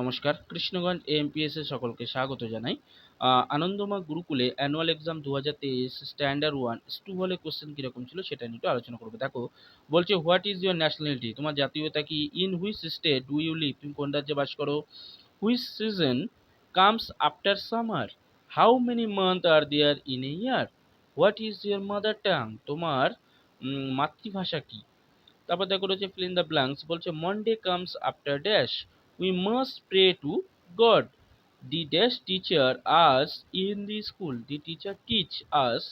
নমস্কার, কৃষ্ণগঞ্জ এএমপিএস এর সকলকে স্বাগত জানাই। আনন্দমা গুরুকুলে অ্যানুয়াল এক্সাম দু হাজার তেইশ স্ট্যান্ডার্ড ওয়ান টু হলে কোশ্চেন কীরকম ছিল সেটা নিয়ে একটু আলোচনা করব। দেখো, বলছে হোয়াট ইজ ইউর ন্যাশনালিটি তোমার জাতীয়তা কি? In which state do you live তুমি কোন রাজ্যে বাস করো? Which season comes after summer how many month are there in a year what is your mother tongue তোমার মাতৃভাষা কি? তারপর দেখো রয়েছে ফিল ইন দ্য ব্ল্যাঙ্কস বলছে Monday comes after dash we must pray to God the dash teacher us in the school the teacher teach us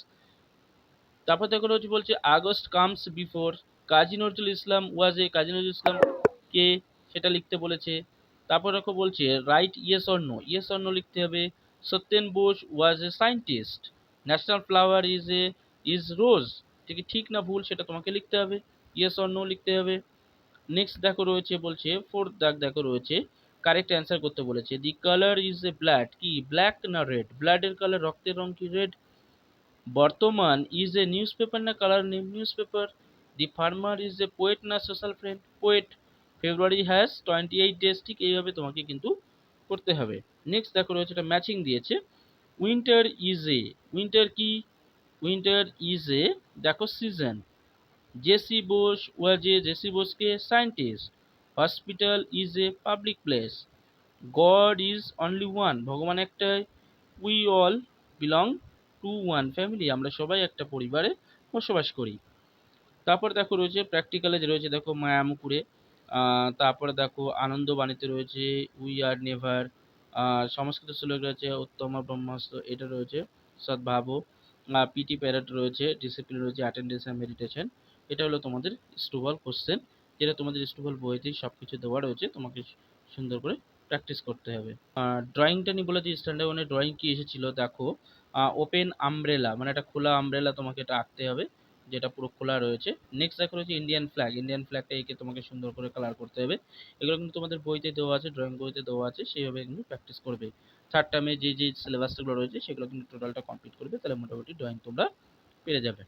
তারপর দেখো রয়েছে বলছে, August comes before Kazi Nazrul Islam was a Kazi Nazrul Islam কে সেটা লিখতে বলেছে। তারপর দেখো বলছে right yes or no yes or no লিখতে হবে। Satyen Bose was a scientist national flower is a is rose এটা কি ঠিক না ভুল সেটা তোমাকে লিখতে হবে। ইয়েস অর নো লিখতে হবে। নেক্সট দেখো রয়েছে বলছে ফোর্থ দাগ দেখো রয়েছে কারেক্ট অ্যান্সার করতে বলেছে। দি কালার ইজ এ ব্ল্যাড কি? ব্ল্যাক না রেড ব্লাডের কালার রক্তের রং কি red Bartaman is a newspaper না colour name newspaper the farmer is a poet না social friend poet February has twenty eight days ঠিক এইভাবে তোমাকে কিন্তু করতে হবে। নেক্সট দেখো রয়েছে, এটা ম্যাচিং দিয়েছে। উইন্টার ইজ এ উইন্টার কি? উইন্টার ইজ এ দেখো season JC Bose was a JC বোসকে scientist hospital is a public place God is only one ভগবান একটাই। We all belong to one family আমরা সবাই একটা পরিবারে বসবাস করি। তারপর দেখো রয়েছে প্র্যাকটিক্যালে যে রয়েছে দেখো মায়ামুকুরে তারপরে দেখো আনন্দবাণীতে রয়েছে উই আর নেভার সংস্কৃত শ্লোক রয়েছে উত্তম ব্রহ্মাস্ত্র এটা রয়েছে সদ্ভাবো। পিটি প্যারেড রয়েছে ডিসিপ্লিন রয়েছে অ্যাটেন্ডেন্স অ্যান্ড মেডিটেশন এটা হলো তোমাদের স্টুবল কোশ্চেন যেটা তোমাদের স্টুবল বইতেই সব কিছু দেওয়া রয়েছে, তোমাকে সুন্দর করে প্র্যাকটিস করতে হবে। ড্রয়িংটা নিয়ে বলে দিই স্ট্যান্ডার্ড ওয়ানে ড্রয়িং কী এসেছিল? দেখো ওপেন আমব্রেলা মানে একটা খোলা আমব্রেলা তোমাকে এটা আঁকতে হবে। যেটা পুরো খোলা রয়েছে। নেক্সট দেখো রয়েছে ইন্ডিয়ান ফ্ল্যাগ ইন্ডিয়ান ফ্ল্যাগটা এঁকে তোমাকে সুন্দর করে কালার করতে হবে। এগুলো কিন্তু তোমাদের বইতে দেওয়া আছে ড্রয়িং বইতে দেওয়া আছে, সেইভাবে কিন্তু প্র্যাকটিস করবে। থার্ড টার্মে যে যে সিলেবাসগুলো রয়েছে, সেগুলো কিন্তু টোটালটা কমপ্লিট করবে। তাহলে মোটামুটি ড্রয়িং তোমরা পেরে যাবে।